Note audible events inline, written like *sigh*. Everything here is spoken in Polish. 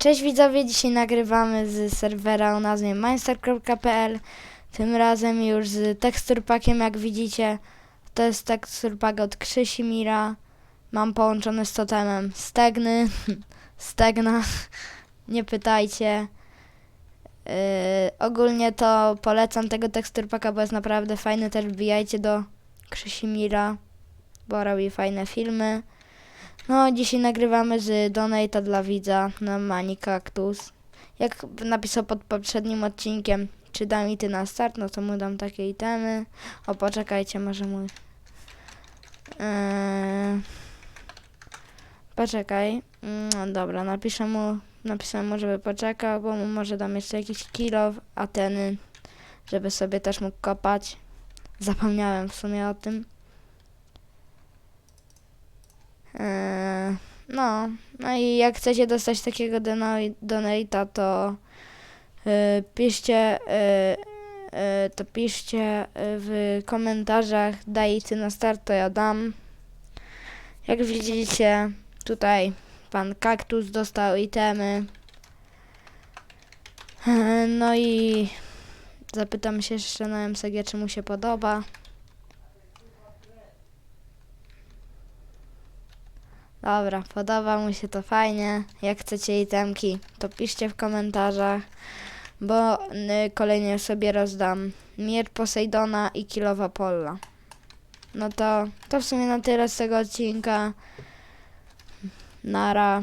Cześć widzowie, dzisiaj nagrywamy z serwera o nazwie mindstar.pl Tym razem już z teksturpakiem, jak widzicie. To jest teksturpak od Krzysimira. Mam połączony z totemem stegny, *laughs* stegna, *laughs* nie pytajcie. Yy, ogólnie to polecam tego teksturpaka, bo jest naprawdę fajny. Też wbijajcie do Krzysimira, bo robi fajne filmy. No, dzisiaj nagrywamy z Donata dla widza na Mani Cactus. Jak napisał pod poprzednim odcinkiem, czy da mi ty na start, no to mu dam takie itemy. O, poczekajcie, może mój... Eee... Poczekaj. Mm, dobra, napiszę mu, napiszę mu, żeby poczekał, bo mu może dam jeszcze jakiś kilo Ateny, żeby sobie też mógł kopać. Zapomniałem w sumie o tym. Eee, no, no i jak chcecie dostać takiego dono- donate'a, to yy, piszcie, yy, yy, to piszcie yy, w komentarzach daj ty na start, to ja dam. Jak widzicie, tutaj pan kaktus dostał itemy. Yy, No i zapytam się jeszcze na MSG, czy mu się podoba. Dobra, podoba mu się to fajnie. Jak chcecie itemki, to piszcie w komentarzach, bo y, kolejnie sobie rozdam Mier Posejdona i Kilowa Polla. No to, to w sumie na tyle z tego odcinka. Nara.